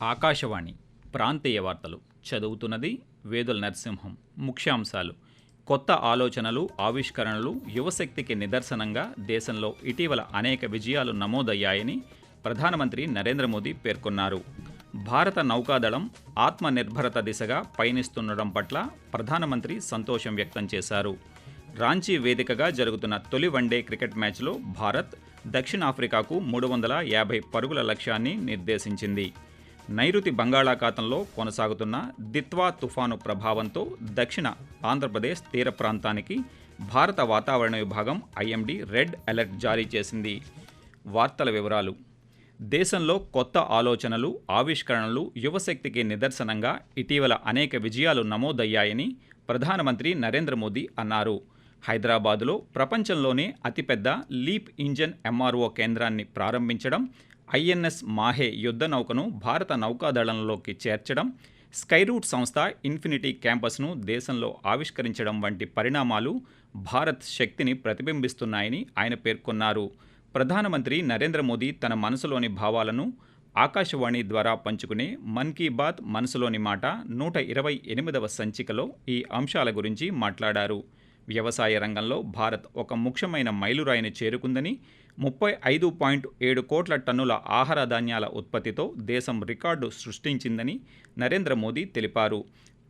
ఆకాశవాణి ప్రాంతీయ వార్తలు చదువుతున్నది వేదుల నరసింహం. ముఖ్యాంశాలు. కొత్త ఆలోచనలు ఆవిష్కరణలు యువశక్తికి నిదర్శనంగా దేశంలో ఇటీవల అనేక విజయాలు నమోదయ్యాయని ప్రధానమంత్రి నరేంద్ర మోదీ పేర్కొన్నారు. భారత నౌకాదళం ఆత్మనిర్భరత దిశగా పయనిస్తుండడం పట్ల ప్రధానమంత్రి సంతోషం వ్యక్తం చేశారు. రాంచీ వేదికగా జరుగుతున్న తొలి వన్డే క్రికెట్ మ్యాచ్లో భారత్ దక్షిణాఫ్రికాకు మూడు వందల యాభై పరుగుల లక్ష్యాన్ని నిర్దేశించింది. నైరుతి బంగాళాఖాతంలో కొనసాగుతున్న దిత్వా తుఫాను ప్రభావంతో దక్షిణ ఆంధ్రప్రదేశ్ తీర ప్రాంతానికి భారత వాతావరణ విభాగం ఐఎండీ రెడ్ అలర్ట్ జారీ చేసింది. వార్తల వివరాలు. దేశంలో కొత్త ఆలోచనలు ఆవిష్కరణలు యువశక్తికి నిదర్శనంగా ఇటీవల అనేక విజయాలు నమోదయ్యాయని ప్రధానమంత్రి నరేంద్ర మోదీ అన్నారు. హైదరాబాదులో ప్రపంచంలోనే అతిపెద్ద లీప్ ఇంజన్ ఎంఆర్ఓ కేంద్రాన్ని ప్రారంభించడం ఐఎన్ఎస్ మాహే యుద్ధ నౌకను భారత నౌకాదళంలోకి చేర్చడం స్కైరూట్ సంస్థ ఇన్ఫినిటీ క్యాంపస్ను దేశంలో ఆవిష్కరించడం వంటి పరిణామాలు భారత్ శక్తిని ప్రతిబింబిస్తున్నాయని ఆయన పేర్కొన్నారు. ప్రధానమంత్రి నరేంద్ర మోదీ తన మనసులోని భావాలను ఆకాశవాణి ద్వారా పంచుకునే మన్ కీ బాత్ మనసులోని మాట నూట ఇరవై ఎనిమిదవ సంచికలో ఈ అంశాల గురించి మాట్లాడారు. వ్యవసాయ రంగంలో భారత్ ఒక ముఖ్యమైన మైలురాయిని చేరుకుందని ముప్పై ఐదు పాయింట్ ఏడు కోట్ల టన్నుల ఆహార ధాన్యాల ఉత్పత్తితో దేశం రికార్డు సృష్టించిందని నరేంద్ర మోదీ తెలిపారు.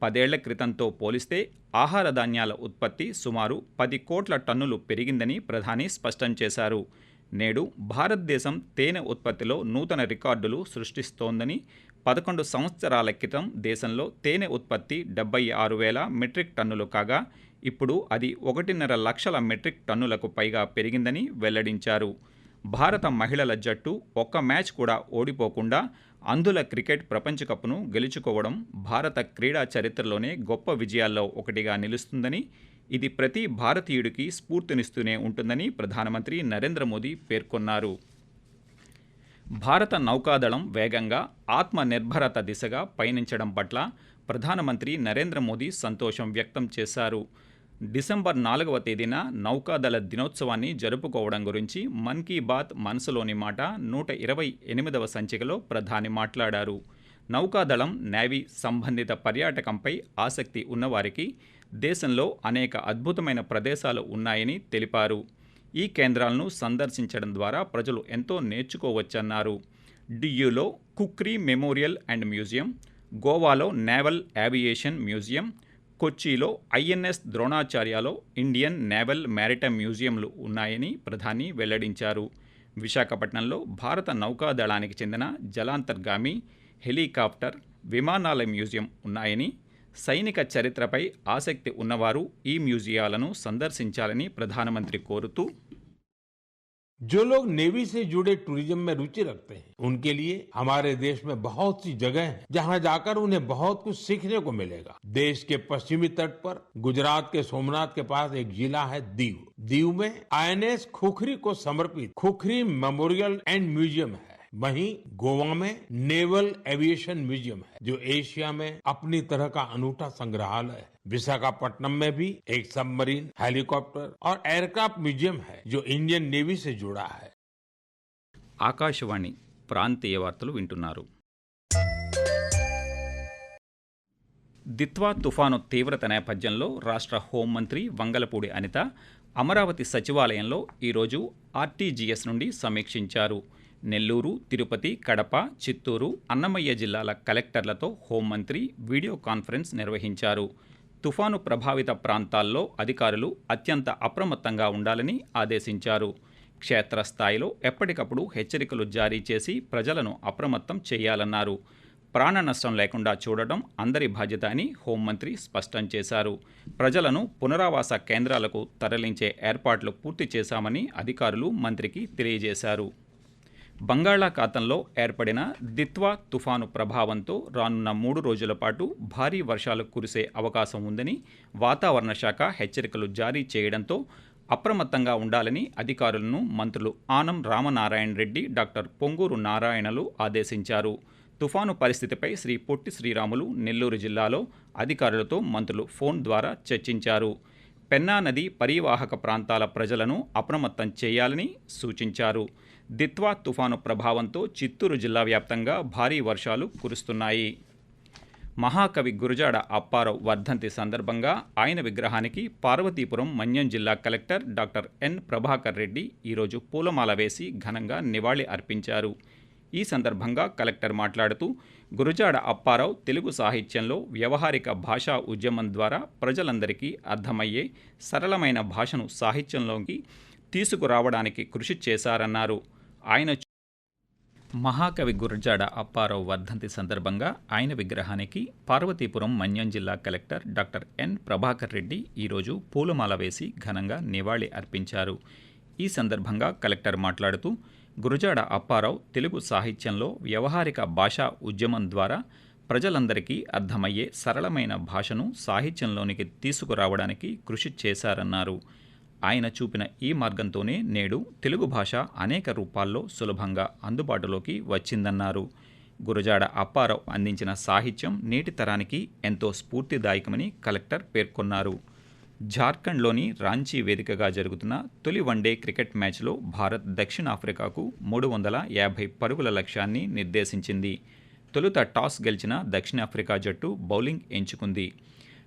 పదేళ్ళ క్రితంతో పోలిస్తే ఆహార ధాన్యాల ఉత్పత్తి సుమారు పది కోట్ల టన్నులు పెరిగిందని ప్రధాని స్పష్టం చేశారు. నేడు భారతదేశం తేనె ఉత్పత్తిలో నూతన రికార్డులు సృష్టిస్తోందని పదకొండు సంవత్సరాల క్రితం దేశంలో తేనె ఉత్పత్తి డెబ్బై ఆరు వేల మెట్రిక్ టన్నులు కాగా ఇప్పుడు అది ఒకటిన్నర లక్షల మెట్రిక్ టన్నులకు పైగా పెరిగిందని వెల్లడించారు. భారత మహిళల జట్టు ఒక్క మ్యాచ్ కూడా ఓడిపోకుండా అందుల క్రికెట్ ప్రపంచ కప్ను గెలుచుకోవడం భారత క్రీడా చరిత్రలోనే గొప్ప విజయాల్లో ఒకటిగా నిలుస్తుందని ఇది ప్రతి భారతీయుడికి స్ఫూర్తినిస్తూనే ఉంటుందని ప్రధానమంత్రి నరేంద్ర మోదీ పేర్కొన్నారు. భారత నౌకాదళం వేగంగా ఆత్మనిర్భరత దిశగా పయనించడం పట్ల ప్రధానమంత్రి నరేంద్ర మోదీ సంతోషం వ్యక్తం చేశారు. డిసెంబర్ నాలుగవ తేదీన నౌకాదళ దినోత్సవాన్ని జరుపుకోవడం గురించి మన్ కీ బాత్ మనసులోని మాట నూట ఇరవై ఎనిమిదవ సంచికలో ప్రధాని మాట్లాడారు. నౌకాదళం నేవీ సంబంధిత పర్యాటకంపై ఆసక్తి ఉన్నవారికి దేశంలో అనేక అద్భుతమైన ప్రదేశాలు ఉన్నాయని తెలిపారు. ఈ కేంద్రాలను సందర్శించడం ద్వారా ప్రజలు ఎంతో నేర్చుకోవచ్చన్నారు. డియూలో కుక్రీ మెమోరియల్ అండ్ మ్యూజియం గోవాలో నేవల్ ఏవియేషన్ మ్యూజియం కొచ్చిలో ఐఎన్ఎస్ ద్రోణాచార్యలో ఇండియన్ నేవల్ మ్యారిటైమ్ మ్యూజియంలు ఉన్నాయని ప్రధాని వెల్లడించారు. విశాఖపట్నంలో భారత నౌకాదళానికి చెందిన జలాంతర్గామి హెలికాప్టర్ విమానాల మ్యూజియం ఉన్నాయని సైనిక చరిత్రపై ఆసక్తి ఉన్నవారు ఈ మ్యూజియాలను సందర్శించాలని ప్రధానమంత్రి కోరుతూ जो लोग नेवी से जुड़े टूरिज़्म में रुचि रखते हैं, उनके लिए हमारे देश में बहुत सी जगह है, जहाँ जाकर उन्हें बहुत कुछ सीखने को मिलेगा। देश के पश्चिमी तट पर गुजरात के सोमनाथ के पास एक जिला है दीव। दीव में आईएनएस खुखरी को समर्पित खुखरी मेमोरियल एंड म्यूज़ियम है। वहीं गोवा में नेवल एविएशन म्यूजियम है जो एशिया में अपनी तरह का अनूठा संग्रहालय है विशाखापट्टनम में भी एक सबमरीन हेलीकॉप्टर और एयरक्राफ्ट म्यूजियम है जो इंडियन नेवी से जुड़ा है ఆకాశవాణి ప్రాంతీయ వార్తలు వింటున్నారు దిత్వా తుఫాను తీవ్రత నేపథ్యంలో రాష్ట్ర హోంమంత్రి వంగలపూడి అనిత అమరావతి సచివాలయంలో ఈరోజు ఆర్టీజీఎస్ నుండి సమీక్షించారు నెల్లూరు తిరుపతి కడప చిత్తూరు అన్నమయ్య జిల్లాల కలెక్టర్లతో హోంమంత్రి వీడియో కాన్ఫరెన్స్ నిర్వహించారు. తుఫాను ప్రభావిత ప్రాంతాల్లో అధికారులు అత్యంత అప్రమత్తంగా ఉండాలని ఆదేశించారు. క్షేత్రస్థాయిలో ఎప్పటికప్పుడు హెచ్చరికలు జారీ చేసి ప్రజలను అప్రమత్తం చేయాలన్నారు. ప్రాణ నష్టం లేకుండా చూడటం అందరి బాధ్యత అని హోంమంత్రి స్పష్టం చేశారు. ప్రజలను పునరావాస కేంద్రాలకు తరలించే ఏర్పాట్లు పూర్తి చేశామని అధికారులు మంత్రికి తెలియజేశారు. బంగాళాఖాతంలో ఏర్పడిన దిత్వా తుఫాను ప్రభావంతో రానున్న మూడు రోజుల పాటు భారీ వర్షాలు కురిసే అవకాశం ఉందని వాతావరణ శాఖ హెచ్చరికలు జారీ చేయడంతో అప్రమత్తంగా ఉండాలని అధికారులను మంత్రులు ఆనం రామనారాయణ రెడ్డి డాక్టర్ పొంగూరు నారాయణలు ఆదేశించారు. తుఫాను పరిస్థితిపై శ్రీ పొట్టి శ్రీరాములు నెల్లూరు జిల్లాలో అధికారులతో మంత్రులు ఫోన్ ద్వారా చర్చించారు. పెన్నా నది పరీవాహక ప్రాంతాల ప్రజలను అప్రమత్తం చేయాలని సూచించారు. దిత్వా తుఫాను ప్రభావంతో చిత్తూరు జిల్లా వ్యాప్తంగా భారీ వర్షాలు కురుస్తున్నాయి. మహాకవి గురజాడ అప్పారావు వర్ధంతి సందర్భంగా ఆయన విగ్రహానికి పార్వతీపురం మన్యం జిల్లా collector doctor N Prabhakar Reddy ఈరోజు పూలమాల వేసి ఘనంగా నివాళి అర్పించారు. ఈ సందర్భంగా కలెక్టర్ మాట్లాడుతూ గురజాడ అప్పారావు తెలుగు సాహిత్యంలో వ్యవహారిక భాషా ఉద్యమం ద్వారా ప్రజలందరికీ అర్థమయ్యే సరళమైన భాషను సాహిత్యంలోకి తీసుకురావడానికి కృషి చేశారన్నారు. ఆయన మహాకవి గురజాడ అప్పారావు వర్ధంతి సందర్భంగా ఆయన విగ్రహానికి పార్వతీపురం మన్యం జిల్లా collector doctor N Prabhakar Reddy ఈరోజు పూలమాల వేసి ఘనంగా నివాళి అర్పించారు. ఈ సందర్భంగా కలెక్టర్ మాట్లాడుతూ గురజాడ అప్పారావు తెలుగు సాహిత్యంలో వ్యవహారిక భాషా ఉద్యమం ద్వారా ప్రజలందరికీ అర్థమయ్యే సరళమైన భాషను సాహిత్యంలోనికి తీసుకురావడానికి కృషి చేశారన్నారు. ఆయన చూపిన ఈ మార్గంతోనే నేడు తెలుగు భాష అనేక రూపాల్లో సులభంగా అందుబాటులోకి వచ్చిందన్నారు. గురజాడ అప్పారావు అందించిన సాహిత్యం నేటి తరానికి ఎంతో స్ఫూర్తిదాయకమని కలెక్టర్ పేర్కొన్నారు. జార్ఖండ్లోని రాంచీ వేదికగా జరుగుతున్న తొలి వన్డే క్రికెట్ మ్యాచ్లో భారత్ దక్షిణాఫ్రికాకు మూడు వందల యాభై పరుగుల లక్ష్యాన్ని నిర్దేశించింది. తొలుత టాస్ గెలిచిన దక్షిణాఫ్రికా జట్టు బౌలింగ్ ఎంచుకుంది.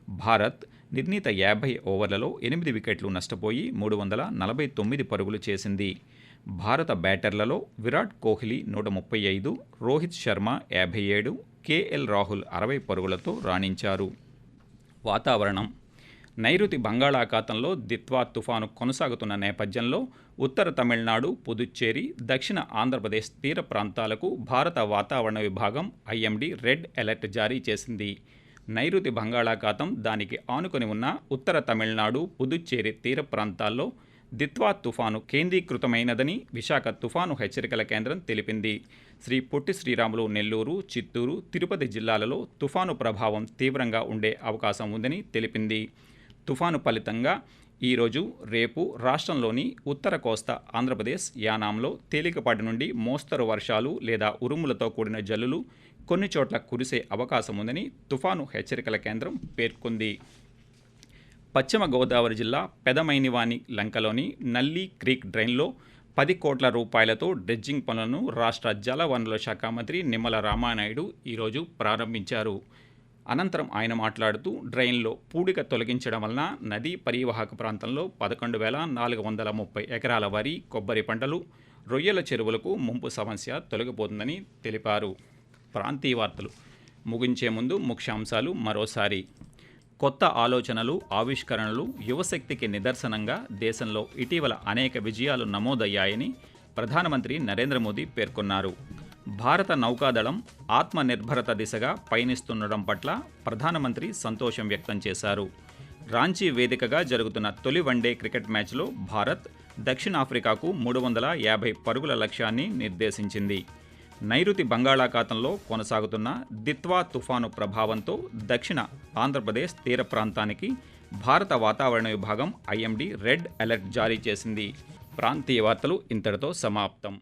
భారత్ నిర్ణీత యాభై ఓవర్లలో ఎనిమిది వికెట్లు నష్టపోయి మూడు వందల నలభై తొమ్మిది పరుగులు చేసింది. భారత బ్యాటర్లలో విరాట్ కోహ్లీ నూట ముప్పై ఐదు రోహిత్ శర్మ యాభై ఏడు కేఎల్ రాహుల్ అరవై పరుగులతో రాణించారు. వాతావరణం. నైరుతి బంగాళాఖాతంలో దిత్వా తుఫాను కొనసాగుతున్న నేపథ్యంలో ఉత్తర తమిళనాడు పుదుచ్చేరి దక్షిణ ఆంధ్రప్రదేశ్ తీర ప్రాంతాలకు భారత వాతావరణ విభాగం ఐఎండీ రెడ్ అలర్ట్ జారీ చేసింది. నైరుతి బంగాళాఖాతం దానికి ఆనుకొని ఉన్న ఉత్తర తమిళనాడు పుదుచ్చేరి తీర ప్రాంతాల్లో దిత్వా తుఫాను కేంద్రీకృతమైనదని విశాఖ తుఫాను హెచ్చరికల కేంద్రం తెలిపింది. శ్రీ పొట్టి శ్రీరాములు నెల్లూరు చిత్తూరు తిరుపతి జిల్లాలలో తుఫాను ప్రభావం తీవ్రంగా ఉండే అవకాశం ఉందని తెలిపింది. తుఫాను ఫలితంగా ఈరోజు రేపు రాష్ట్రంలోని ఉత్తర కోస్తా ఆంధ్రప్రదేశ్ యానాంలో తేలికపాటి నుండి మోస్తరు వర్షాలు లేదా ఉరుములతో కూడిన జల్లులు కొన్ని చోట్ల కురిసే అవకాశం ఉందని తుఫాను హెచ్చరికల కేంద్రం పేర్కొంది. పశ్చిమ గోదావరి జిల్లా పెదమైనివాని లంకలోని నల్లి క్రీక్ డ్రైన్లో పది కోట్ల రూపాయలతో డ్రెడ్జింగ్ పనులను రాష్ట్ర జల వనరుల శాఖ మంత్రి నిమ్మల రామానాయుడు ఈరోజు ప్రారంభించారు. అనంతరం ఆయన మాట్లాడుతూ డ్రైన్లో పూడిక తొలగించడం వలన నదీ పరివాహక ప్రాంతంలో పదకొండు వేల నాలుగు వందల ముప్పై ఎకరాల వరి కొబ్బరి పంటలు రొయ్యల చెరువులకు ముంపు సమస్య తొలగిపోతుందని తెలిపారు. ప్రాంతీయ వార్తలు. ముగించే ముందు ముఖ్యాంశాలు మరోసారి. కొత్త ఆలోచనలు ఆవిష్కరణలు యువశక్తికి నిదర్శనంగా దేశంలో ఇటీవల అనేక విజయాలు నమోదయ్యాయని ప్రధానమంత్రి నరేంద్ర మోదీ పేర్కొన్నారు. భారత నౌకాదళం ఆత్మనిర్భరత దిశగా పయనిస్తుండడం పట్ల ప్రధానమంత్రి సంతోషం వ్యక్తం చేశారు. రాంచీ వేదికగా జరుగుతున్న తొలి వన్డే క్రికెట్ మ్యాచ్లో భారత్ దక్షిణాఫ్రికాకు మూడు వందల యాభై పరుగుల లక్ష్యాన్ని నిర్దేశించింది. నైరుతి బంగాళాఖాతంలో కొనసాగుతున్న దిత్వా తుఫాను ప్రభావంతో దక్షిణ ఆంధ్రప్రదేశ్ తీర ప్రాంతానికి భారత వాతావరణ విభాగం ఐఎండీ రెడ్ అలర్ట్ జారీ చేసింది. ప్రాంతీయ వార్తలు ఇంతటితో సమాప్తం.